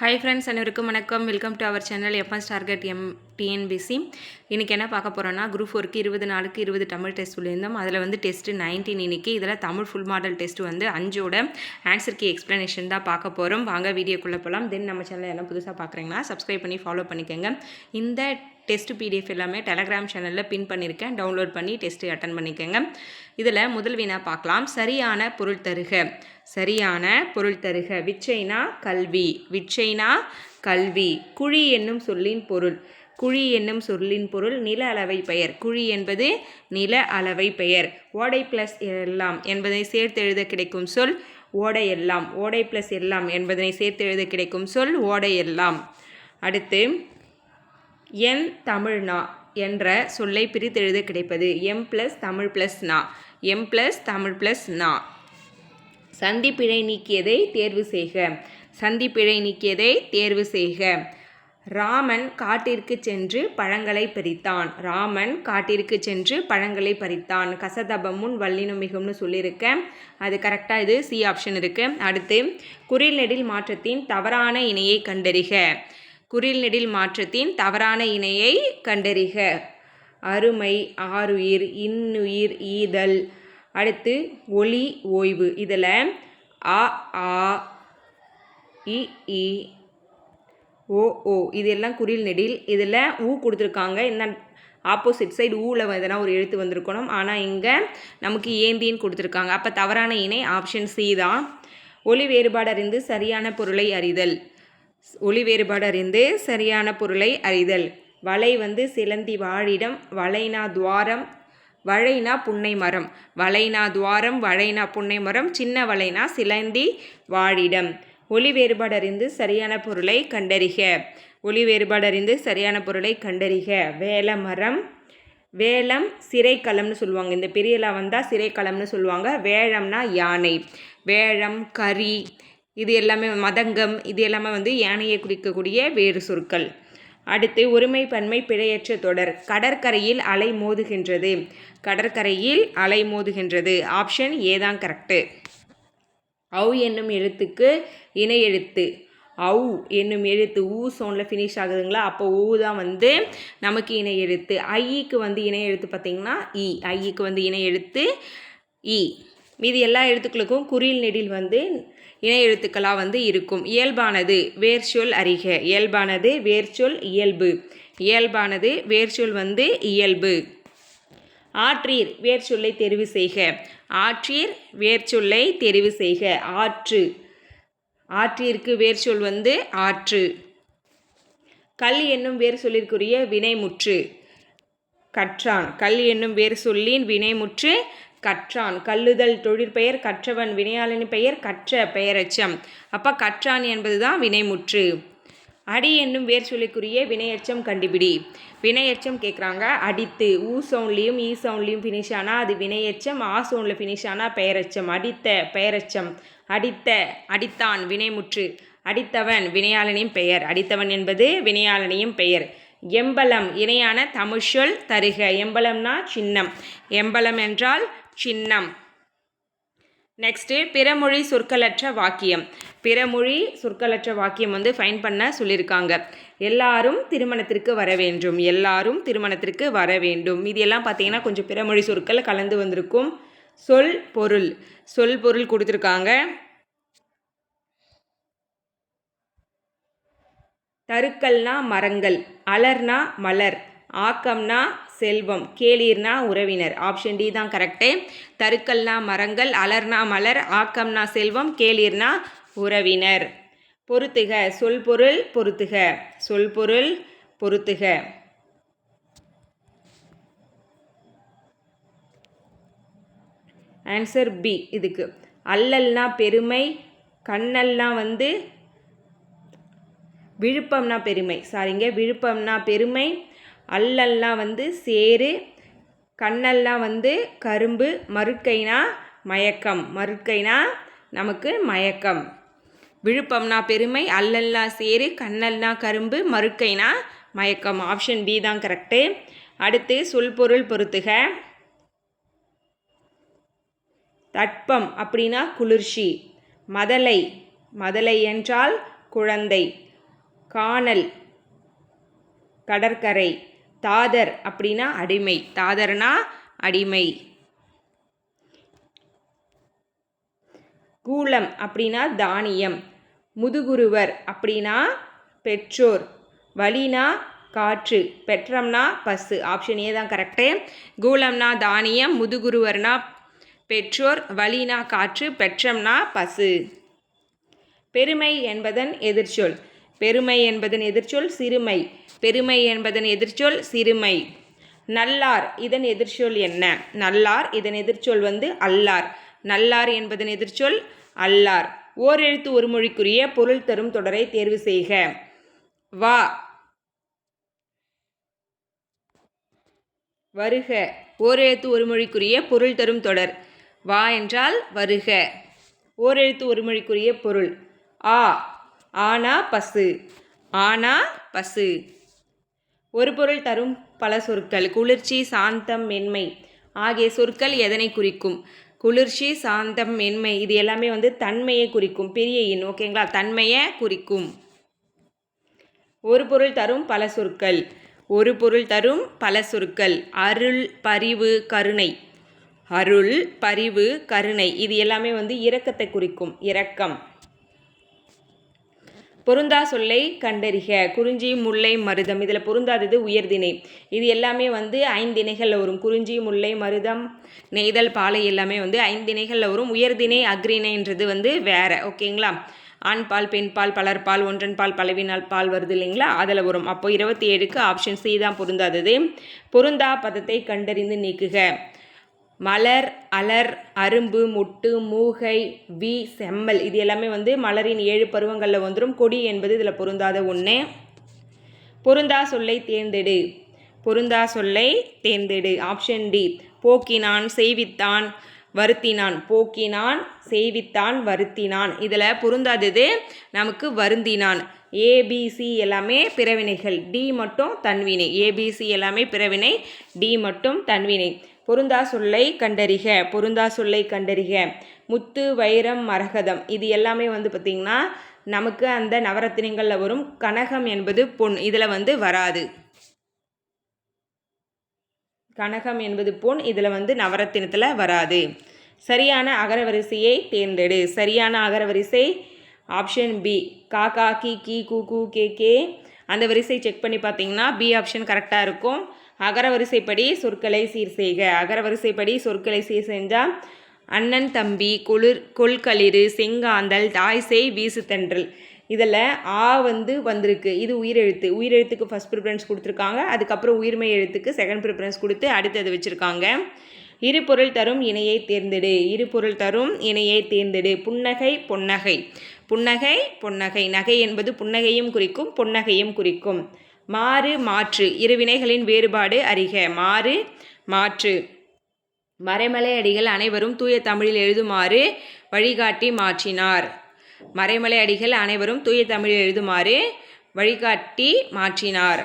Hi friends அனைவருக்கும் வணக்கம். Welcome to our channel FS target M TNPSC இன்றைக்கி என்ன பார்க்க போகிறோன்னா குரூப் ஃபோருக்கு இருபது நாளுக்கு இருபது தமிழ் டெஸ்ட் சொல்லியிருந்தோம். அதில் வந்து டெஸ்ட்டு நைன்டீன் இன்னைக்கு. இதில் தமிழ் ஃபுல் மாடல் டெஸ்ட் வந்து அஞ்சோட ஆன்சர் கீ எக்ஸ்ப்ளனேஷன் தான் பார்க்க போகிறோம் வாங்க வீடியோக்குள்ளே போகலாம் தென் நம்ம சேனல் எல்லாம் புதுசாக பார்க்குறீங்கன்னா சப்ஸ்கிரைப் பண்ணி ஃபாலோ பண்ணிக்கோங்க. இந்த டெஸ்ட் பிடிஎஃப் எல்லாமே டெலகிராம் சேனலில் பின் பண்ணியிருக்கேன் டவுன்லோட் பண்ணி டெஸ்ட்டு அட்டன் பண்ணிக்கோங்க. இதில் முதல் வினா பார்க்கலாம். சரியான பொருள் தருக. சரியான பொருள் தருக. விச்சைனா கல்வி. விச்சைனா கல்வி. குழி என்னும் சொல்லின் பொருள். குழி என்னும் சொல்லின் பொருள் நில அளவை பெயர். குழி என்பது நில அளவை பெயர். ஓடை பிளஸ் எல்லாம் என்பதை சேர்த்து எழுத கிடைக்கும் சொல் ஓடை எல்லாம். ஓடை பிளஸ் எல்லாம் என்பதனை சேர்த்து எழுத கிடைக்கும் சொல் ஓடை எல்லாம். அடுத்து என் தமிழ்னா என்ற சொல்லை பிரித்தெழுத கிடைப்பது எம் ப்ளஸ் தமிழ் ப்ளஸ் நா. எம் ப்ளஸ் தமிழ் ப்ளஸ் நா. சந்திப்பிழை நீக்கியதை தேர்வு செய்க. சந்திப்பிழை நீக்கியதை தேர்வு செய்க. ராமன் காட்டிற்கு சென்று பழங்களை பறித்தான். ராமன் காட்டிற்கு சென்று பழங்களை பறித்தான். கசதபமுன் வல்லினும் மிகும்னு சொல்லியிருக்கேன் அது கரெக்டாக இது சி ஆப்ஷன் இருக்குது அடுத்து குறில் நெடில் மாற்றத்தின் தவறான இணையை கண்டறிக. குறில் நெடில் மாற்றத்தின் தவறான இணையை கண்டறிக. அருமை ஆறுயிர் இன்னுயிர் ஈதல். அடுத்து ஒளி ஓய்வு. இதில் அ ஆ இ இ ஓ ஓ. இதெல்லாம் குறில் நெடில். இதில் ஊ கொடுத்துருக்காங்க. என்ன ஆப்போசிட் சைடு ஊவில் எதனா ஒரு எழுத்து வந்திருக்கணும். ஆனால் இங்கே நமக்கு ஏந்தின்னு கொடுத்துருக்காங்க. அப்போ தவறான இணை ஆப்ஷன் சி தான். ஒளி வேறுபாடு அறிந்து சரியான பொருளை அறிதல். ஒளி வேறுபாடு அறிந்து சரியான பொருளை அறிதல். வலை வந்து சிலந்தி வாழிடம் வளைனா துவாரம் வளைனா புன்னை மரம். வளைனா துவாரம் வளைனா புன்னை மரம் சின்ன வளைனா சிலந்தி வாழிடம். ஒளி வேறுபாடு அறிந்து சரியான பொருளை கண்டறிக. ஒளி வேறுபாடு அறிந்து சரியான பொருளை கண்டறிக. வேல மரம் வேலம் சிறைக்களம்னு சொல்லுவாங்க. இந்த பெரியலா வந்தால் சிறைக்களம்னு சொல்லுவாங்க. வேழம்னா யானை. வேழம் கறி இது எல்லாமே மதங்கம் இது எல்லாமே வந்து யானையை குறிக்கக்கூடிய வேறு சொற்கள். அடுத்து ஒருமை பன்மை பிழையற்ற தொடர். கடற்கரையில் அலை மோதுகின்றது. கடற்கரையில் அலை மோதுகின்றது. ஆப்ஷன் ஏதான் கரெக்டு அவு என்னும் எழுத்துக்கு இணை எழுத்து. அவு என்னும் எழுத்து ஊ சோனில் ஃபினிஷ் ஆகுதுங்களா? அப்போ ஊ தான் வந்து நமக்கு இணை எழுத்து. ஐக்கு வந்து இணை எழுத்து பார்த்திங்கன்னா இ e. ஐக்கு வந்து இணை எழுத்து e. இ மீது எல்லா எழுத்துக்களுக்கும் குறியில் நெடில் வந்து இணை எழுத்துக்களாக வந்து இருக்கும். இயல்பானது வேர்ச்சொல் அறிக. இயல்பானது வேர்ச்சொல் இயல்பு. இயல்பானது வேர்ச்சொல் வந்து இயல்பு. ஆற்றீர் வேர்ச்சொல்லை தெரிவு செய்க. ஆற்றீர் வேர்ச்சொல்லை தெரிவு செய்க. ஆற்று. ஆற்றிற்கு வேர்ச்சொல் வந்து ஆற்று. கல் என்னும் வேர் சொல்லிற்குரிய வினைமுற்று. கற்றான். கல் என்னும் வேர் சொல்லின் வினைமுற்று கற்றான். கல்லுதல் தொழிற்பெயர் கற்றவன் வினையாளனின் பெயர் கற்ற பெயரச்சம். அப்போ கற்றான் என்பது தான் வினைமுற்று. அடி என்னும் வேர் சொல்லிக்குரிய வினையச்சம் கண்டுபிடி. வினையச்சம் கேட்குறாங்க அடித்து ஊ சவுண்ட்லேயும் ஈ சவுண்ட்லேயும் ஃபினிஷ் ஆனால் அது வினையச்சம் ஆ சவுண்டில் ஃபினிஷ் ஆனால் பெயரச்சம். அடித்த பெயரச்சம். அடித்த அடித்தான் வினைமுற்று. அடித்தவன் வினையாளனின் பெயர். அடித்தவன் என்பது வினையாளனையும் பெயர். எம்பலம் இணையான தமிழ்ச்சொல் தருக. எம்பலம்னா சின்னம். எம்பலம் என்றால் சின்னம். நெக்ஸ்ட்டு பிறமொழி சொற்களற்ற வாக்கியம். பிறமொழி சொற்களற்ற வாக்கியம் வந்து ஃபைன் பண்ண சொல்லியிருக்காங்க எல்லாரும் திருமணத்திற்கு வர வேண்டும். எல்லாரும் திருமணத்திற்கு வர வேண்டும். இது எல்லாம் பார்த்தீங்கன்னா கொஞ்சம் பிறமொழி சொற்கள் கலந்து வந்திருக்கும். சொல் பொருள். சொல் பொருள் கொடுத்துருக்காங்க. தருக்கல்னா மரங்கள். அலர்னா மலர். ஆக்கம்னா செல்வம். கேளீர்னா உறவினர். ஆப்ஷன் டி தான் கரெக்டு தருக்கல்னா மரங்கள் அலர்னா மலர் ஆக்கம்னா செல்வம் கேளீர்னா உறவினர். பொருத்துக. சொல் பொருள் பொருத்துக. சொல் பொருள் பொருத்துக. ஆன்சர் பி இதுக்கு. அல்லல்னா பெருமை கண்ணல்னா வந்து விழுப்பம்னா பெருமை. சாரிங்க விழுப்பம்னா பெருமை அல்லல்லாம் வந்து சேரு கண்ணெல்லாம் வந்து கரும்பு மறுக்கைனா மயக்கம் மறுக்கைனா நமக்கு மயக்கம். விழுப்பம்னா பெருமை அல்லல்னா சேரு கண்ணல்னா கரும்பு மறுக்கைனா மயக்கம். ஆப்ஷன் பி தான் கரெக்டு அடுத்து சொல் பொருள் பொறுத்துக தட்பம் அப்படின்னா குளிர்ச்சி. மதலை மதலை என்றால் குழந்தை. காணல் கடற்கரை. தாதர் அப்படின்னா அடிமை. தாதர்னா அடிமை. கூலம் அப்படின்னா தானியம். முதுகுருவர் அப்படின்னா பெற்றோர். வலினா காற்று. பெற்றம்னா பசு. ஆப்ஷன் ஏ தான் கரெக்டு கூலம்னா தானியம் முதுகுருவர்னா பெற்றோர் வலினா காற்று பெற்றம்னா பசு. பெருமை என்பதன் எதிர்ச்சொல். பெருமை என்பதன் எதிர்ச்சொல் சிறுமை. பெருமை என்பதன் எதிர்ச்சொல் சிறுமை. நல்லார் இதன் எதிர்ச்சொல் என்ன? நல்லார் இதன் எதிர்ச்சொல் வந்து அல்லார். நல்லார் என்பதன் எதிர்ச்சொல் அல்லார். ஓர் எழுத்து ஒரு மொழிக்குரிய பொருள் தரும் தொடரை தேர்வு செய்க. வா. வருக. ஓர் எழுத்து ஒரு மொழிக்குரிய பொருள் தரும் தொடர். வா என்றால் வருக. ஓர் எழுத்து ஒரு மொழிக்குரிய பொருள். ஆ. ஆனா பசு. ஆனா பசு. ஒரு பொருள் தரும் பல சொற்கள். குளிர்ச்சி சாந்தம் மென்மை ஆகிய சொற்கள் எதனை குறிக்கும்? குளிர்ச்சி சாந்தம் மென்மை இது எல்லாமே வந்து தன்மையை குறிக்கும். பெரிய இன் ஓகேங்களா தன்மையை குறிக்கும். ஒரு பொருள் தரும் பல சொற்கள். ஒரு பொருள் தரும் பல சொற்கள். அருள் பரிவு கருணை. அருள் பரிவு கருணை இது எல்லாமே வந்து இரக்கத்தை குறிக்கும். இரக்கம். பொருந்தா சொல்லை கண்டறிக. குறிஞ்சி முல்லை மருதம். இதில் பொருந்தாதது உயர்திணை இது எல்லாமே வந்து ஐந்திணைகளில் வரும். குறிஞ்சி முல்லை மருதம் நெய்தல் பாலை எல்லாமே வந்து ஐந்திணைகளில் வரும். உயர்திணை அக்ரிணைன்றது வந்து வேற. ஓகேங்களா? ஆண் பால் பெண் பால் பலர் பால் ஒன்றன் பால் பலவினால் பால் வருது இல்லைங்களா? அதில் வரும். அப்போ இருபத்தி ஏழுக்கு ஆப்ஷன் சி தான் பொருந்தாதது. பொருந்தா பதத்தை கண்டறிந்து நீக்குக. மலர் அலர் அரும்பு முட்டு மூகை வி செம்மல். இது எல்லாமே வந்து மலரின் ஏழு பருவங்களில் வந்துடும் கொடி என்பது இதில் பொருந்தாத ஒன்று பொருந்தா சொல்லை தேர்ந்தெடு. பொருந்தா சொல்லை தேர்ந்தெடு. Option D. போக்கினான் செய்வித்தான் வருத்தினான். போக்கினான் செய்வித்தான் வருத்தினான். இதில் பொருந்தாதது நமக்கு வருந்தினான். ஏபிசி எல்லாமே பிறவினைகள். டி மட்டும் தன்வினை. ஏபிசி எல்லாமே பிறவினை. டி மட்டும் தன்வினை. பொருந்தா சொல்லை கண்டறிக பொருந்தா சொல்லை கண்டறிக. முத்து வைரம் மரகதம் இது எல்லாமே வந்து பார்த்திங்கன்னா நமக்கு அந்த நவரத்தினங்களில் வரும். கனகம் என்பது பொன் இதில் வந்து வராது. கனகம் என்பது பொன் இதில் வந்து நவரத்தினத்தில் வராது. சரியான அகரவரிசையை தேர்ந்தெடு. சரியான அகரவரிசை ஆப்ஷன் பி. கா கா கி கி கு கு கே கே. அந்த வரிசை செக் பண்ணி பார்த்தீங்கன்னா பி ஆப்ஷன் கரெக்டாக இருக்கும். அகரவரிசைப்படி சொற்களை சீர் செய்க. அகரவரிசைப்படி சொற்களை சீர் செஞ்சால் அண்ணன் தம்பி குளிர் கொள்களிறு செங்காந்தல் தாய்சை வீசுத்தன்றல் இதில் ஆ வந்து வந்திருக்கு. இது உயிரெழுத்து. உயிரெழுத்துக்கு ஃபஸ்ட் ப்ரிஃபரன்ஸ் கொடுத்துருக்காங்க. அதுக்கப்புறம் உயிர்மை எழுத்துக்கு செகண்ட் ப்ரிஃபரன்ஸ் கொடுத்து அடுத்தது வச்சுருக்காங்க. இரு பொருள் தரும் இணையை தேர்ந்தெடு. இரு பொருள் தரும் இணையை தேர்ந்தெடு. புன்னகை பொன்னகை. புன்னகை பொன்னகை. நகை என்பது புன்னகையும் குறிக்கும் பொன்னகையும் குறிக்கும். மாறு மாற்று. இரு வினைகளின் வேறுபாடு அறிக. மாறு மாற்று. மறைமலை அடிகள் அனைவரும் தூய தமிழில் எழுதுமாறு வழிகாட்டி மாற்றினார். மறைமலை அடிகள் அனைவரும் தூய தமிழில் எழுதுமாறு வழிகாட்டி மாற்றினார்.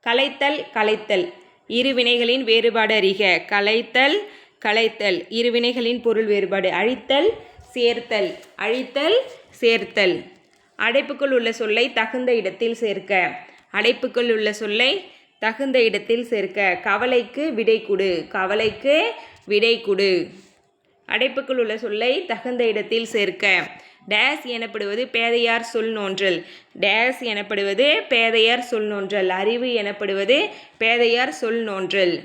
கலைத்தல் கலைத்தல். இரு வினைகளின் வேறுபாடு அறிக. கலைத்தல் கலைத்தல். இரு வினைகளின் பொருள் வேறுபாடு. அழித்தல் சேர்த்தல். அழித்தல் சேர்த்தல். அடைப்புக்குள் உள்ள சொல்லை தகுந்த இடத்தில் சேர்க்க. அடைப்புக்குள் உள்ள சொல்லை தகுந்த இடத்தில் சேர்க்க. கவலைக்கு விடை கொடு. கவலைக்கு விடை கொடு. அடைப்புக்குள் உள்ள சொல்லை தகுந்த இடத்தில் சேர்க்க. டேஸ் எனப்படுவது பேதையார் சொல் நோன்றல். டேஸ் எனப்படுவது பேதையார் சொல் நோன்றல். அறிவு எனப்படுவது பேதையார் சொல் நோன்றல்.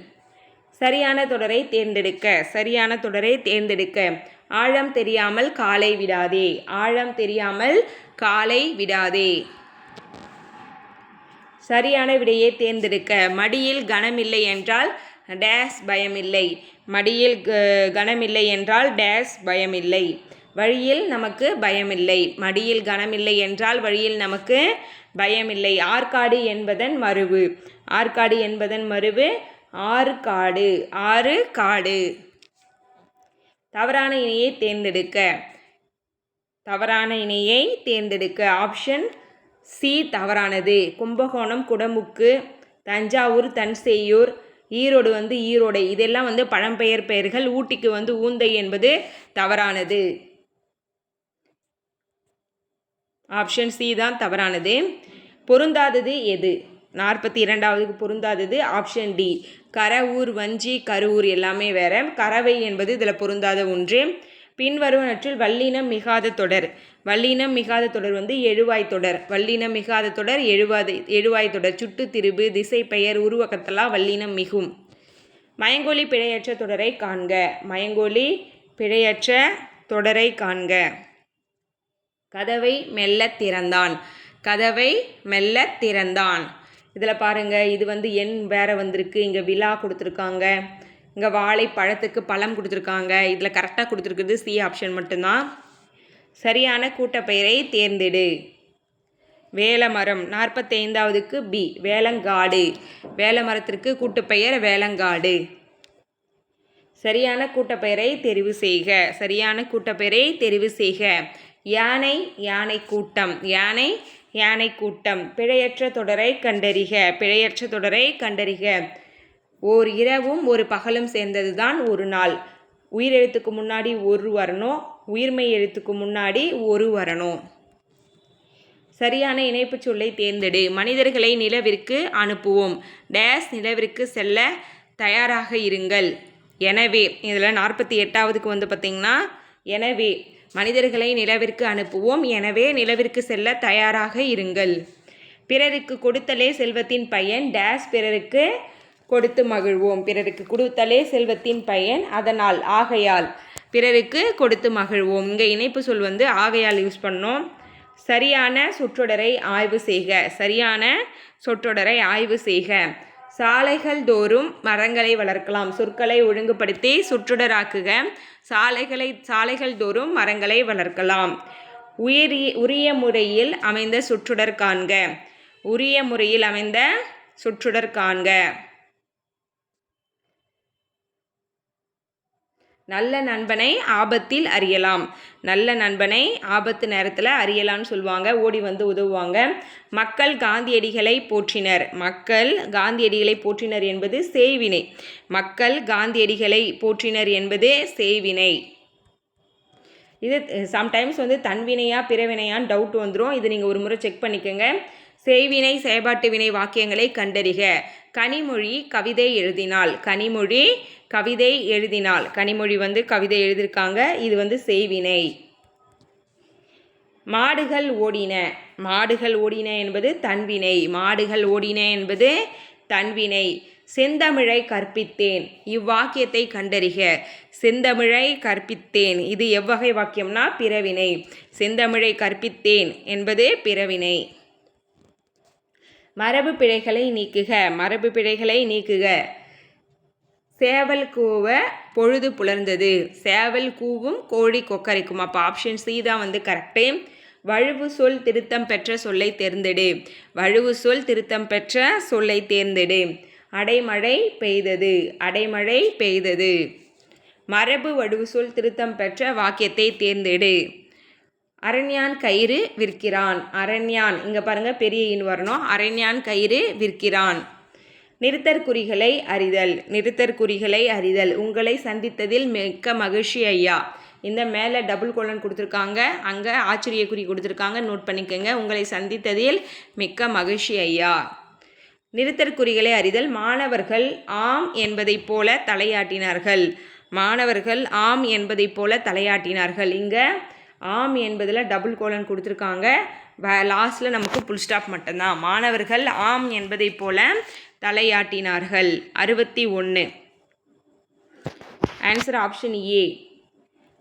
சரியான தொடரை தேர்ந்தெடுக்க. சரியான தொடரை தேர்ந்தெடுக்க. ஆழம் தெரியாமல் காலை விடாதே. ஆழம் தெரியாமல் காலை விடாதே. சரியான விடையை தேர்ந்தெடுக்க. மடியில் கனமில்லை என்றால் டேஸ் பயமில்லை. மடியில் கனமில்லை என்றால் டேஸ் பயமில்லை. வழியில் நமக்கு பயமில்லை. மடியில் கனமில்லை என்றால் வழியில் நமக்கு பயமில்லை. ஆற்காடு என்பதன் மருவு ஆற்காடு என்பதன் மருவு ஆறு காடு. ஆறு காடு. தவறான இணையை தேர்ந்தெடுக்க. தவறான இணையை தேர்ந்தெடுக்க ஆப்ஷன் சி தவறானது. கும்பகோணம் குடமுக்கு தஞ்சாவூர் தன்செய்யூர் ஈரோடு வந்து ஈரோடு. இதெல்லாம் வந்து பழம்பெயர் பெயர்கள். ஊட்டிக்கு வந்து ஊந்தை என்பது தவறானது. ஆப்ஷன் சி தான் தவறானது. பொருந்தாதது எது? நாற்பத்தி இரண்டாவதுக்கு பொருந்தாதது. ஆப்ஷன் டி கரவூர் வஞ்சி கருவூர் எல்லாமே வேற. கறவை என்பது இதில் பொருந்தாத ஒன்று. பின்வருவனற்றில் வல்லினம் மிகாத தொடர். வல்லினம் மிகாத தொடர் வந்து எழுவாய் தொடர். வல்லினம் மிகாத தொடர் எழுவாது எழுவாய் தொடர். சுட்டு திரிபு திசை பெயர் உருவகத்தலா வல்லினம் மிகும். மயங்கோலி பிழையற்ற தொடரை காண்க. மயங்கோலி பிழையற்ற தொடரை காண்க. கதவை மெல்ல திறந்தான். கதவை மெல்ல திறந்தான். இதில் பாருங்க இது வந்து எண் வேறு வந்திருக்கு. இங்கே விழா கொடுத்துருக்காங்க. இங்கே வாழை பழத்துக்கு பழம் கொடுத்துருக்காங்க. இதில் கரெக்டாக கொடுத்துருக்குறது சி ஆப்ஷன் மட்டும்தான். சரியான கூட்டப்பெயரை தேர்ந்தெடு. வேலமரம் நாற்பத்தைந்தாவதுக்கு பி வேலங்காடு. வேலமரத்திற்கு கூட்டுப்பெயர் வேலங்காடு. சரியான கூட்டப்பெயரை தெரிவு செய்க. சரியான கூட்டப்பெயரை தெரிவு செய்க. யானை யானை கூட்டம். யானை யானை கூட்டம். பிழையற்ற தொடரை கண்டறிக. பிழையற்ற தொடரை கண்டறிக. ஓர் இரவும் ஒரு பகலும் சேர்ந்தது தான் ஒரு நாள். உயிரெழுத்துக்கு முன்னாடி ஒரு வரணும் உயிர்மை எழுத்துக்கு முன்னாடி ஒரு வரணும் சரியான இணைப்புச் சொல்லை தேர்ந்தெடு. மனிதர்களை நிலவிற்கு அனுப்புவோம். டேஸ் நிலவிற்கு செல்ல தயாராக இருங்கள். எனவே இதில் நாற்பத்தி எட்டாவதுக்கு வந்து பார்த்திங்கன்னா எனவே மனிதர்களை நிலவிற்கு அனுப்புவோம். எனவே நிலவிற்கு செல்ல தயாராக இருங்கள். பிறருக்கு கொடுத்தலே செல்வத்தின் பயன். டேஸ் பிறருக்கு கொடுத்து மகிழ்வோம். பிறருக்கு கொடுத்தலே செல்வத்தின் பயன். அதனால் ஆகையால் பிறருக்கு கொடுத்து மகிழ்வோம். இங்கே இணைப்பு சொல் வந்து ஆகையால் யூஸ் பண்ணோம். சரியான சொற்றொடரை ஆய்வு செய்க. சரியான சொற்றொடரை ஆய்வு செய்க. சாலைகள் தோறும் மரங்களை வளர்க்கலாம். சொற்களை ஒழுங்குபடுத்தி சுற்றுடராக்குக. சாலைகளை சாலைகள் தோறும் மரங்களை வளர்க்கலாம். உயிரி உரிய முறையில் அமைந்த சுற்றுடர் காண்க. உரிய முறையில் அமைந்த சுற்றுடர் காண்க. நல்ல நண்பனை ஆபத்தில் அறியலாம். நல்ல நண்பனை ஆபத்து நேரத்தில் அறியலாம்னு சொல்லுவாங்க. ஓடி வந்து உதவுவாங்க. மக்கள் காந்தியடிகளை போற்றினர். மக்கள் காந்தியடிகளை போற்றினர் என்பது செய்வினை மக்கள் காந்தியடிகளை போற்றினர் என்பது செய்வினை இது சம்டைம்ஸ் வந்து தன்வினையா பிறவினையான்னு டவுட் வந்துடும் இது நீங்கள் ஒரு முறை செக் பண்ணிக்கோங்க. செய்வினை செயல்பாட்டு வினை வாக்கியங்களை கண்டறிக. கனிமொழி கவிதை எழுதினாள். கனிமொழி கவிதை எழுதினாள். கனிமொழி வந்து கவிதை எழுதியிருக்காங்க. இது வந்து செய்வினை. மாடுகள் ஓடின. மாடுகள் ஓடின என்பது தன்வினை. மாடுகள் ஓடின என்பது தன்வினை. செந்தமிழை கற்பித்தேன். இவ்வாக்கியத்தை கண்டறிக. செந்தமிழை கற்பித்தேன். இது எவ்வகை வாக்கியம்னா பிறவினை. செந்தமிழை கற்பித்தேன் என்பது பிறவினை. மரபு பிழைகளை நீக்குக மரபு பிழைகளை நீக்குக. சேவல் கூவ பொழுது புலர்ந்தது. சேவல் கூவும் கோழி கொக்கரைக்கும். அப்போ ஆப்ஷன் சி தான் வந்து கரெக்டு வழுவு சொல் திருத்தம் பெற்ற சொல்லை தேர்ந்தெடு. வழுவு சொல் திருத்தம் பெற்ற சொல்லை தேர்ந்தெடு. அடைமழை பெய்தது. அடைமழை பெய்தது. மரபு வடுவு சொல் திருத்தம் பெற்ற வாக்கியத்தை தேர்ந்தெடு. அரண்யான் கயிறு விற்கிறான். அரண்யான் இங்கே பாருங்கள் பெரிய இன் வரணும். அரண்யான் கயிறு விற்கிறான். நிறுத்தற்குறிகளை அறிதல் நிறுத்தற்குறிகளை அறிதல். உங்களை சந்தித்ததில் மிக்க மகிழ்ச்சி ஐயா. இந்த மேலே டபுள் கோலன் கொடுத்துருக்காங்க. அங்கே ஆச்சரிய குறி கொடுத்துருக்காங்க. நோட் பண்ணிக்கோங்க. உங்களை சந்தித்ததில் மிக்க மகிழ்ச்சி ஐயா. நிறுத்தற்குறிகளை அறிதல் மாணவர்கள் ஆம் என்பதைப் போல தலையாட்டினார்கள். மாணவர்கள் ஆம் என்பதைப் போல தலையாட்டினார்கள். இங்கே ஆம் என்பதில் டபுள் கோலன் கொடுத்துருக்காங்க. லாஸ்ட்டில் நமக்கு புல் ஸ்டாப் மட்டும்தான். மாணவர்கள் ஆம் என்பதைப் போல தலையாட்டினார்கள். அறுபத்தி ஒன்று ஆன்சர் ஆப்ஷன் ஏ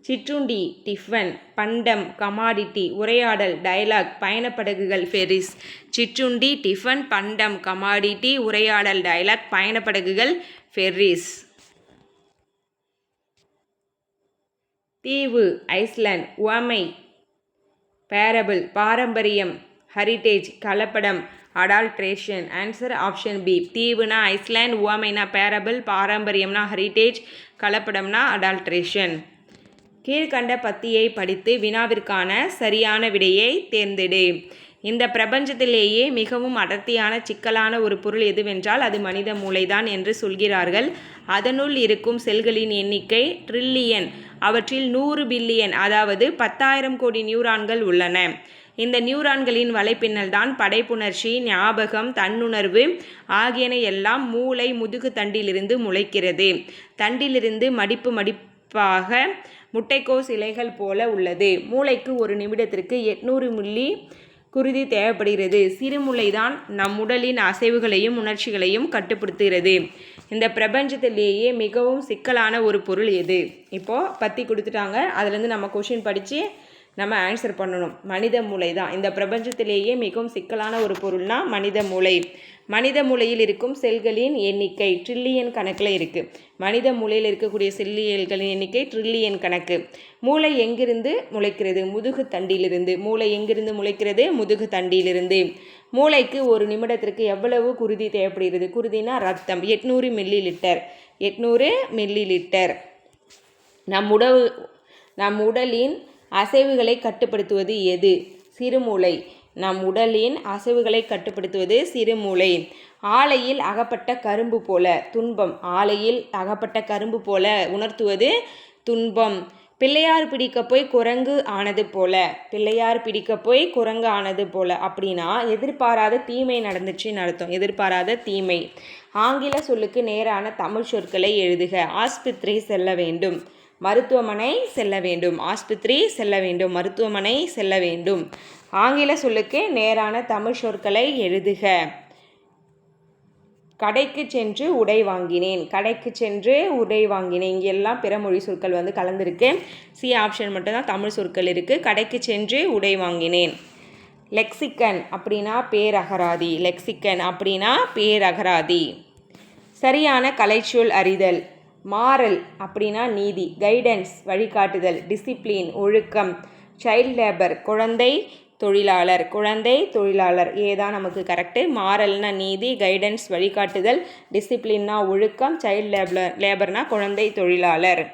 சிற்றுண்டி டிஃபன் பண்டம் கமாடிட்டி உரையாடல் டயலாக் பயணப்படகுகள் ஃபெரிஸ் சிற்றுண்டி டிஃபன் பண்டம் கமாடிட்டி உரையாடல் டயலாக் பயணப்படகுகள் ஃபெரிஸ் தீவு ஐஸ்லாண்ட் உவமை பேரபிள் பாரம்பரியம் ஹெரிட்டேஜ் கலப்படம் அடால்ட்ரேஷன் ஆன்சர் ஆப்ஷன் பி தீவுனா ஐஸ்லாண்ட் உவமைனா பேரபிள் பாரம்பரியம்னா ஹெரிட்டேஜ் கலப்படம்னா அடால்ட்ரேஷன் கீழ்கண்ட பத்தியை படித்து வினாவிற்கான சரியான விடையை தேர்ந்தெடு. இந்த பிரபஞ்சத்திலேயே மிகவும் அடர்த்தியான சிக்கலான ஒரு பொருள் எதுவென்றால் அது மனித மூளைதான் என்று சொல்கிறார்கள். அதனுள் இருக்கும் செல்களின் எண்ணிக்கை ட்ரில்லியன் அவற்றில் நூறு பில்லியன் அதாவது பத்தாயிரம் கோடி நியூரான்கள் உள்ளன. இந்த நியூரான்களின் வலைப்பின்னல் தான் படைப்புணர்ச்சி ஞாபகம் தன்னுணர்வு ஆகியன எல்லாம் மூளை முதுகு தண்டிலிருந்து முளைக்கிறது. தண்டிலிருந்து மடிப்பு மடிப்பாக முட்டைக்கோஸ் இலைகள் போல உள்ளது. மூளைக்கு ஒரு நிமிடத்திற்கு எட்நூறு மில்லி குருதி தேவைப்படுகிறது. சிறுமுலை தான் நம் உடலின் அசைவுகளையும் உணர்ச்சிகளையும் கட்டுப்படுத்துகிறது. இந்த பிரபஞ்சத்திலேயே மிகவும் சிக்கலான ஒரு பொருள் எது? இப்போது பற்றி கொடுத்துட்டாங்க. அதுலேருந்து நம்ம கொஷின் படித்து நம்ம ஆன்சர் பண்ணணும். மனித மூளை தான். இந்த பிரபஞ்சத்திலேயே மிகவும் சிக்கலான ஒரு பொருள்னா மனித மூளை. மனித மூளையில் இருக்கும் செல்களின் எண்ணிக்கை ட்ரில்லியன் கணக்கில் இருக்குது மனித மூளையில் இருக்கக்கூடிய செல்லியல்களின் எண்ணிக்கை ட்ரில்லியன் கணக்கு. மூளை எங்கிருந்து முளைக்கிறது? முதுகு தண்டியிலிருந்து மூளை எங்கிருந்து முளைக்கிறது? முதுகு தண்டியிலிருந்து மூளைக்கு ஒரு நிமிடத்திற்கு எவ்வளவு குருதி தேவைப்படுகிறது? குருதினா ரத்தம். எட்நூறு மில்லி லிட்டர் எட்நூறு மில்லி லிட்டர் நம் உடவு நம் உடலின் அசைவுகளை கட்டுப்படுத்துவது எது? சிறுமூளை. நம் உடலின் அசைவுகளை கட்டுப்படுத்துவது சிறுமூளை. ஆலையில் அகப்பட்ட கரும்பு போல. துன்பம். ஆலையில் அகப்பட்ட கரும்பு போல உணர்த்துவது துன்பம். பிள்ளையார் பிடிக்க போய் குரங்கு ஆனது போல. பிள்ளையார் பிடிக்க போய் குரங்கு ஆனது போல. அப்படின்னா எதிர்பாராத தீமை நடந்துச்சுன்னு அர்த்தம். எதிர்பாராத தீமை. ஆங்கில சொல்லுக்கு நேரான தமிழ் சொற்களை எழுதுக. ஆஸ்பத்திரி செல்ல வேண்டும். மருத்துவமனை செல்ல வேண்டும். ஆஸ்பத்திரி செல்ல வேண்டும். மருத்துவமனை செல்ல வேண்டும். ஆங்கில சொல்லுக்கு நேரான தமிழ் சொற்களை எழுதுக. கடைக்கு சென்று உடை வாங்கினேன். கடைக்கு சென்று உடை வாங்கினேன். இங்கே எல்லாம் பிற மொழி சொற்கள் வந்து கலந்துருக்கு. சி ஆப்ஷன் மட்டும்தான் தமிழ் சொற்கள் இருக்குது கடைக்கு சென்று உடை வாங்கினேன். லெக்சிக்கன் அப்படின்னா பேரகராதி. லெக்சிக்கன் அப்படின்னா பேரகராதி. சரியான கலைச்சொல் அறிதல். மாறல் அப்படின்னா நீதி கைடன்ஸ் வழிகாட்டுதல் டிசிப்ளின் ஒழுக்கம் சைல்ட் லேபர் குழந்தை தொழிலாளர் குழந்தை தொழிலாளர். ஏதான் நமக்கு கரெக்டு மாறல்னா நீதி கைடன்ஸ் வழிகாட்டுதல் டிசிப்ளின்னா ஒழுக்கம் சைல்ட் லேபர் லேபர்னா குழந்தை தொழிலாளர்.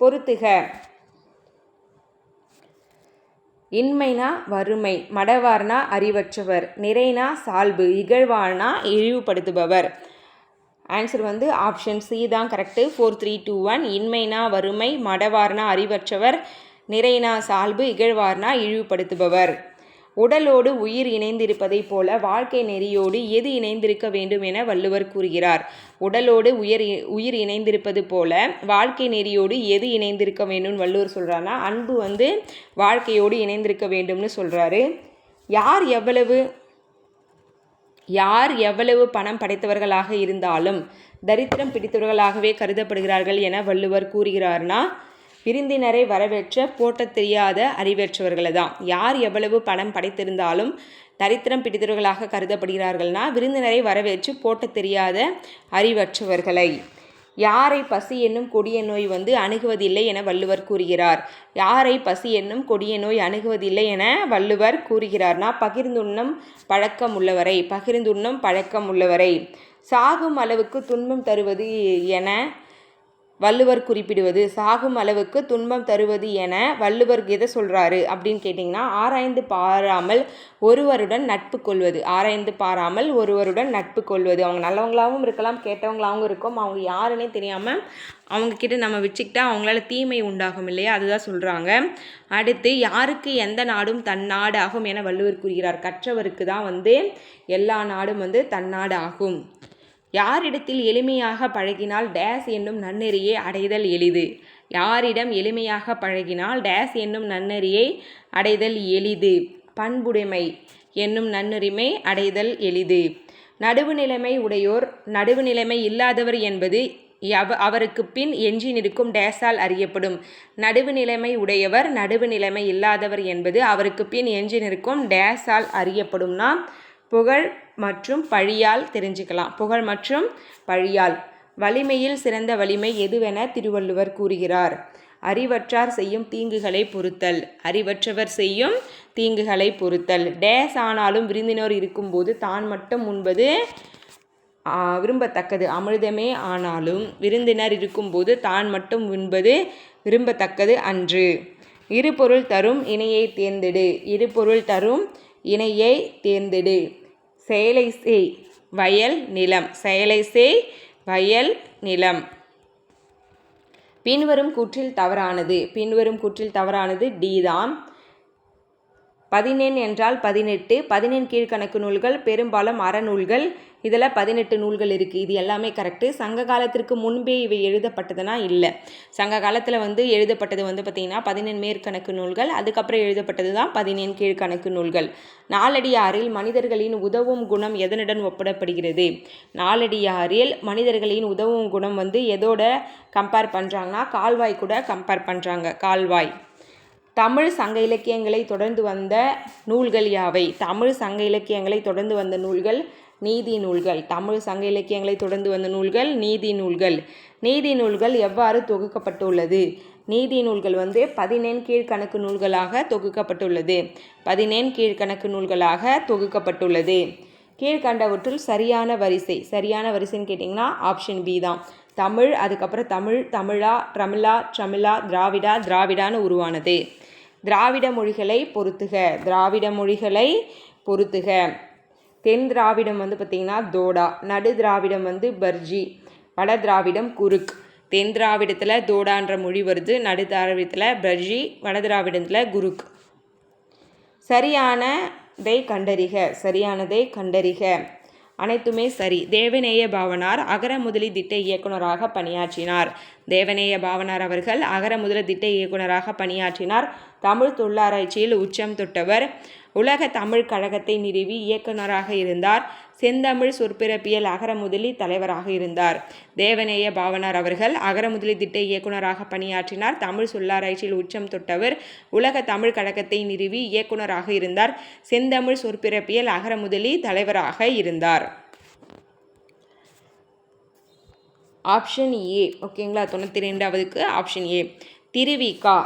பொறுத்துக இன்மைனா வறுமை மடவார்னா அறிவற்றவர் நிறைனா சால்பு இகழ்வானா இழிவுபடுத்துபவர். ஆன்சர் வந்து ஆப்ஷன் சி தான் correct four three two one இன்மைனா வறுமை மடவார்னா அறிவற்றவர் நிறைனா சால்பு இகழ்வார்னா இழிவுபடுத்துபவர். உடலோடு உயிர் இணைந்திருப்பதைப் போல வாழ்க்கை நெறியோடு எது இணைந்திருக்க வேண்டும் என வள்ளுவர் கூறுகிறார். உடலோடு உயர் உயிர் இணைந்திருப்பது போல வாழ்க்கை நெறியோடு எது இணைந்திருக்க வேண்டும்னு வள்ளுவர் சொல்கிறாருன்னா அன்பு வந்து வாழ்க்கையோடு இணைந்திருக்க வேண்டும்னு சொல்கிறாரு யார் எவ்வளவு யார் எவ்வளவு பணம் படைத்தவர்களாக இருந்தாலும் தரித்திரம் பிடித்தவர்களாகவே கருதப்படுகிறார்கள் என வள்ளுவர் கூறுகிறார்னா விருந்தினரை வரவேற்ற போட்ட தெரியாத அறிவேற்றவர்களை தான் யார் எவ்வளவு பணம் படைத்திருந்தாலும் தரித்திரம் பிடித்தவர்களாக கருதப்படுகிறார்கள்னா விருந்தினரை வரவேற்று போட்ட தெரியாத அறிவற்றவர்களை. யாரை பசி என்னும் கொடிய நோய் வந்து அணுகுவதில்லை என வள்ளுவர் கூறுகிறார். யாரை பசி என்னும் கொடிய நோய் அணுகுவதில்லை என வள்ளுவர் கூறுகிறார்னா பகிர்ந்துண்ணம் பழக்கம் உள்ளவரை பகிர்ந்துண்ணம் பழக்கம் உள்ளவரை. சாகும் அளவுக்கு துன்பம் தருவது என வள்ளுவர் குறிப்பிடுவது சாகும் அளவுக்கு துன்பம் தருவது என வள்ளுவர் எதை சொல்கிறாரு அப்படின்னு கேட்டிங்கன்னா ஆராய்ந்து பாராமல் ஒருவருடன் நட்பு கொள்வது ஆராய்ந்து பாராமல் ஒருவருடன் நட்பு கொள்வது. அவங்க நல்லவங்களாகவும் இருக்கலாம் கேட்டவங்களாகவும் இருக்கும். அவங்க யாருன்னே தெரியாமல் அவங்கக்கிட்ட நம்ம வச்சுக்கிட்டா அவங்களால தீமை உண்டாகும் இல்லையா? அதுதான் சொல்கிறாங்க அடுத்து யாருக்கு எந்த நாடும் தன் நாடு ஆகும் என வள்ளுவர் கூறுகிறார். கற்றவருக்கு தான் வந்து எல்லா நாடும் வந்து தன்னாடு ஆகும் யாரிடத்தில் எளிமையாக பழகினால் டேஸ் என்னும் நன்னெறியை அடைதல் எளிது. யாரிடம் எளிமையாக பழகினால் டேஸ் என்னும் நன்னெறியை அடைதல் எளிது. பண்புடைமை என்னும் நன்னுரிமை அடைதல் எளிது. நடுவுநிலைமை உடையோர் நடுவுநிலைமை இல்லாதவர் என்பது அவ அவருக்கு பின் எஞ்சி நிற்கும் டேஸால் அறியப்படும். நடுவுநிலைமை உடையவர் நடுவுநிலைமை இல்லாதவர் என்பது அவருக்கு பின் எஞ்சி நிற்கும் டேஸால் அறியப்படும்னா புகழ் மற்றும் பழியால் தெரிஞ்சுக்கலாம். புகழ் மற்றும் பழியால். வலிமையில் சிறந்த வலிமை எதுவென திருவள்ளுவர் கூறுகிறார். அறிவற்றார் செய்யும் தீங்குகளை பொறுத்தல். அறிவற்றவர் செய்யும் தீங்குகளை பொறுத்தல். டேஸ் ஆனாலும் விருந்தினர் இருக்கும்போது தான் மட்டும் உண்பது விரும்பத்தக்கது. அமிர்தமே ஆனாலும் விருந்தினர் இருக்கும்போது தான் மட்டும் உண்பது விரும்பத்தக்கது அன்று. இருபொருள் தரும் இணையை தேர்ந்தெடு. இருபொருள் தரும் இணையை தேர்ந்தெடு. செயலை செய் வயல் நிலம். செயலை செய் வயல் நிலம். பின்வரும் கூற்றில் தவறானது. பின்வரும் கூற்றில் தவறானது டி தான். பதினெண் என்றால் பதினெட்டு பதினெண் கீழ்கணக்கு நூல்கள் பெரும்பாலும் அறநூல்கள் இதில் பதினெட்டு நூல்கள் இருக்குது இது எல்லாமே கரெக்டு சங்க காலத்திற்கு முன்பே இவை எழுதப்பட்டதுனா இல்லை. சங்க காலத்தில் வந்து எழுதப்பட்டது வந்து பார்த்திங்கன்னா பதினெண் மேற்கணக்கு நூல்கள். அதுக்கப்புறம் எழுதப்பட்டது தான் பதினெண் கீழ்கணக்கு நூல்கள். நாலடியாறில் மனிதர்களின் உதவும் குணம் எதனுடன் ஒப்பிடப்படுகிறது? நாலடியாறில் மனிதர்களின் உதவும் குணம் வந்து எதோட கம்பேர் பண்ணுறாங்கன்னா கால்வாய் கூட கம்பேர் பண்ணுறாங்க கால்வாய். தமிழ் சங்க இலக்கியங்களை தொடர்ந்து வந்த நூல்கள் யாவை? தமிழ் சங்க இலக்கியங்களை தொடர்ந்து வந்த நூல்கள் நீதி நூல்கள். தமிழ் சங்க இலக்கியங்களை தொடர்ந்து வந்த நூல்கள் நீதி நூல்கள். நீதி நூல்கள் எவ்வாறு தொகுக்கப்பட்டுள்ளது? நீதி நூல்கள் வந்து பதினேன் கீழ்கணக்கு நூல்களாக தொகுக்கப்பட்டுள்ளது. பதினேன் கீழ்கணக்கு நூல்களாக தொகுக்கப்பட்டுள்ளது. கீழ்கண்டவற்றுள் சரியான வரிசை. சரியான வரிசைன்னு கேட்டிங்கன்னா ஆப்ஷன் பி தான். தமிழ் அதுக்கப்புறம் தமிழ் தமிழா தமிழா தமிழா திராவிடா திராவிடான்னு உருவானது. திராவிட மொழிகளை பொறுத்துக. திராவிட மொழிகளை பொறுத்துக. தென் திராவிடம் வந்து பார்த்திங்கன்னா தோடா நடு திராவிடம் வந்து பர்ஜி வட திராவிடம் குறுக். தென் திராவிடத்தில் தோடான்ற மொழி வருது நடு திராவிடத்தில் பர்ஜி வட திராவிடத்தில் குருக் சரியானதை கண்டறிக. சரியானதை கண்டறிக. அனைத்துமே சரி. தேவநேய பாவனார் அகர முதலி திட்ட இயக்குனராக பணியாற்றினார். தேவநேய பாவனார் அவர்கள் அகர முதல திட்ட இயக்குனராக பணியாற்றினார். தமிழ் தொழிலாராய்ச்சியில் உச்சம் தொட்டவர். உலக தமிழ் கழகத்தை நிறுவி இயக்குனராக இருந்தார். செந்தமிழ் சொற்பிறப்பியல் அகரமுதலி தலைவராக இருந்தார். தேவநேய பாவனார் அவர்கள் அகரமுதலி திட்ட இயக்குனராக பணியாற்றினார். தமிழ் சொல்லாராய்ச்சியில் உச்சம் தொட்டவர் உலக தமிழ் கழகத்தை நிறுவி இயக்குனராக இருந்தார். செந்தமிழ் சொற்பிறப்பியல் அகரமுதலி தலைவராக இருந்தார். Option A. ஓகேங்களா? தொண்ணூற்றி ரெண்டாவதுக்கு ஆப்ஷன் ஏ. திருவிகா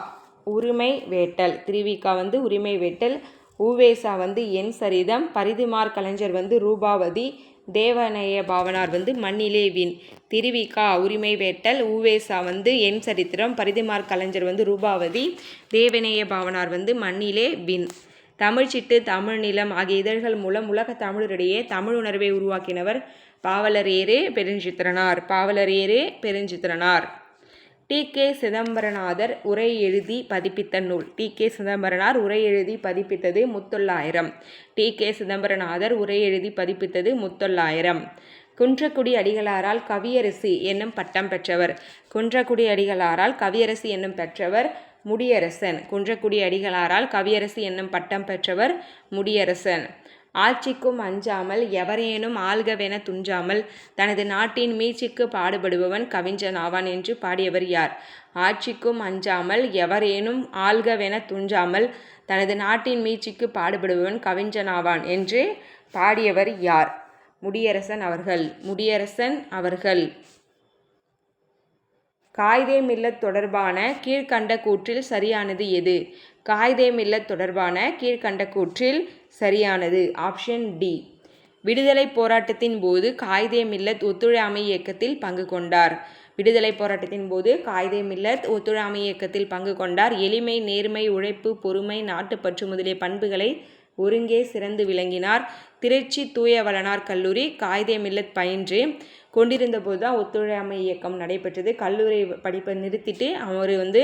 உரிமை வேட்டல். திருவிகா வந்து உரிமை வேட்டல். ஊவேசா வந்து என் சரிதம் பரிதிமார் கலைஞர் வந்து ரூபாவதி தேவநேய பாவனார் வந்து மண்ணிலே வின் திருவிகா உரிமை வேட்டல் ஊவேசா வந்து என் சரித்திரம் பரிதிமார் கலைஞர் வந்து ரூபாவதி தேவநேய பாவனார் வந்து மண்ணிலே வின் தமிழ்ச்சிட்டு தமிழ் நிலம் ஆகிய இதழ்கள் மூலம் உலக தமிழரிடையே தமிழ் உணர்வை உருவாக்கினவர் பாவலரேரே பெருஞ்சித்திரனார். பாவலரேரே பெருஞ்சித்திரனார். டி கே சிதம்பரநாதர் உரை எழுதி பதிப்பித்த நூல். டி கே சிதம்பரனார் உரை எழுதி பதிப்பித்தது முத்தொள்ளாயிரம். டி கே சிதம்பரநாதர் உரை எழுதி பதிப்பித்தது முத்தொள்ளாயிரம். குன்றக்குடி அடிகளாரால் கவியரசி என்னும் பட்டம் பெற்றவர். குன்றக்குடி அடிகளாரால் கவியரசி என்னும் பெற்றவர் முடியரசன். குன்றக்குடி அடிகளாரால் கவியரசி என்னும் பட்டம் பெற்றவர் முடியரசன். ஆட்சிக்கும் அஞ்சாமல் எவரேனும் ஆள்கவென துஞ்சாமல் தனது நாட்டின் மீட்சிக்கு பாடுபடுபவன் கவிஞன் ஆவான் என்று பாடியவர் யார்? ஆட்சிக்கும் அஞ்சாமல் எவரேனும் ஆள்கவென துஞ்சாமல் தனது நாட்டின் மீட்சிக்கு பாடுபடுபவன் கவிஞன் ஆவான் என்று பாடியவர் யார்? முடியரசன் அவர்கள். முடியரசன் அவர்கள். காய்தே மில்ல தொடர்பான கீழ்கண்ட கூற்றில் சரியானது எது? காயிதே மில்லத் தொடர்பான கீழ்கண்ட கூற்றில் சரியானது. Option D. விடுதலை போராட்டத்தின் போது காயிதே மில்லத் ஒத்துழையாமை இயக்கத்தில் பங்கு கொண்டார். விடுதலை போராட்டத்தின் போது காயிதே மில்லத் ஒத்துழையாமை இயக்கத்தில் பங்கு கொண்டார். எளிமை நேர்மை உழைப்பு பொறுமை நாட்டுப்பற்று முதலிய பண்புகளை ஒருங்கே சிறந்து விளங்கினார். திருச்சி தூய வளனார் கல்லூரி காயிதே மில்லத் பயின்று கொண்டிருந்த போது தான் ஒத்துழையாமை இயக்கம் நடைபெற்றது. கல்லூரி படிப்பை நிறுத்திட்டு அவர் வந்து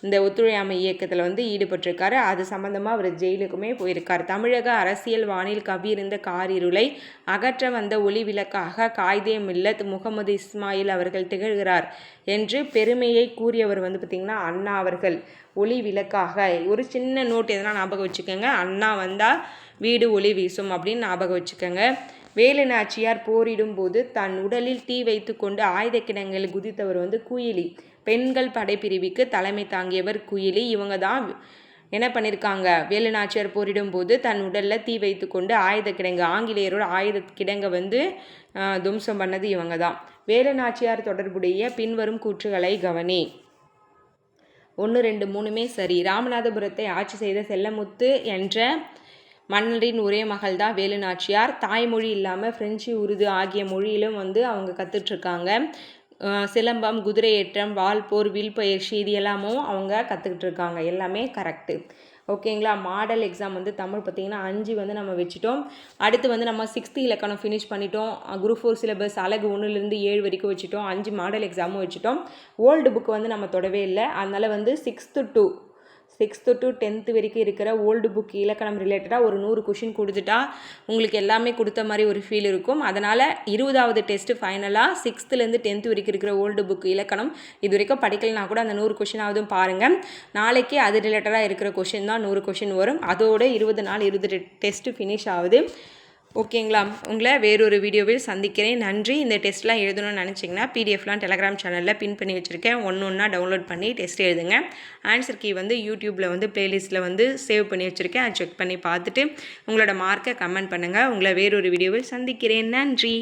இந்த ஒத்துழையாமை இயக்கத்தில் வந்து ஈடுபட்டிருக்காரு. அது சம்மந்தமாக அவர் ஜெயிலுக்குமே போயிருக்கார். தமிழக அரசியல் வானில் கவியிருந்த காரிருளை அகற்ற வந்த ஒளி விளக்காக காய்தே மில்லத் முகமது இஸ்மாயில் அவர்கள் திகழ்கிறார் என்று பெருமையை கூறியவர் வந்து பார்த்திங்கன்னா அண்ணா அவர்கள். ஒளி விளக்காக. ஒரு சின்ன நோட் எதனா ஞாபகம் வச்சுக்கோங்க. அண்ணா வந்தால் வீடு ஒளி வீசும் அப்படின்னு ஞாபகம் வச்சுக்கோங்க. வேலு நாச்சியார் போரிடும் போது தன் உடலில் தீ வைத்து கொண்டு ஆயுத கிடங்கில் குதித்தவர் வந்து குயிலி. பெண்கள் படைப்பிரிவுக்கு தலைமை தாங்கியவர் குயிலி. இவங்க தான் என்ன பண்ணியிருக்காங்க வேலு நாச்சியார் போரிடும் போது தன் உடலில் தீ வைத்து கொண்டு ஆயுத கிடங்கு ஆங்கிலேயரோட ஆயுத கிடங்கை வந்து தும்சம் பண்ணது இவங்க தான். வேலு நாச்சியார் தொடர்புடைய பின்வரும் கூற்றுகளை கவனி. ஒன்று ரெண்டு மூணுமே சரி. ராமநாதபுரத்தை ஆட்சி செய்த செல்லமுத்து என்ற மன்னரின் ஒரே மகள் தான் வேலு நாச்சியார் தாய்மொழி இல்லாமல் ஃப்ரெஞ்சு உருது ஆகிய மொழியிலும் வந்து அவங்க கற்றுட்ருக்காங்க சிலம்பம் குதிரையேற்றம் வால் போர் வில் பயிற்சி இது எல்லாமும் அவங்க கற்றுக்கிட்டு இருக்காங்க எல்லாமே கரெக்டு ஓகேங்களா மாடல் எக்ஸாம் வந்து தமிழ் பார்த்திங்கன்னா அஞ்சு வந்து நம்ம வச்சுட்டோம். அடுத்து வந்து நம்ம சிக்ஸ்த்து இலக்கணம் ஃபினிஷ் பண்ணிட்டோம். குரூப் ஃபோர் சிலபஸ் அழகு ஒன்றுலேருந்து ஏழு வரைக்கும் வச்சுட்டோம். அஞ்சு மாடல் எக்ஸாமும் வச்சுட்டோம். ஓல்டு புக் வந்து நம்ம தொடவே இல்லை. அதனால் வந்து sixth to sixth to tenth வரைக்கும் இருக்கிற ஓல்டு புக் இலக்கணம் ரிலேட்டடாக ஒரு நூறு கொஷின் கொடுத்துட்டா உங்களுக்கு எல்லாமே கொடுத்த மாதிரி ஒரு ஃபீல் இருக்கும். அதனால் இருபதாவது டெஸ்ட்டு ஃபைனலாக சிக்ஸ்த்துலேருந்து டென்த்து வரைக்கும் இருக்கிற ஓல்டு புக் இலக்கணம் இது வரைக்கும் படிக்கலைனா கூட அந்த நூறு கொஷினாவதும் பாருங்கள் நாளைக்கு அது ரிலேட்டடாக இருக்கிற கொஷின் தான் நூறு கொஷின் வரும். அதோட இருபது நாள் இருபது டெஸ்ட்டு ஃபினிஷ் ஆகுது. ஓகேங்களா? உங்களை வேறொரு வீடியோவில் சந்திக்கிறேன். நன்றி. இந்த டெஸ்ட்லாம் எழுதணும்னு நினச்சிங்கன்னா பிடிஎஃப்லாம் டெலகிராம் சேனலில் பின் பண்ணி வச்சுருக்கேன். ஒன்று ஒன்றா டவுன்லோட் பண்ணி டெஸ்ட் எழுதுங்க. ஆன்சர் கீ வந்து யூடியூப்பில் வந்து ப்ளேலிஸ்ட்டில் வந்து சேவ் பண்ணி வச்சுருக்கேன். அதை செக் பண்ணி பார்த்துட்டு உங்களோட மார்க்கை கமெண்ட் பண்ணுங்கள் உங்களை வேறொரு வீடியோவில் சந்திக்கிறேன். நன்றி.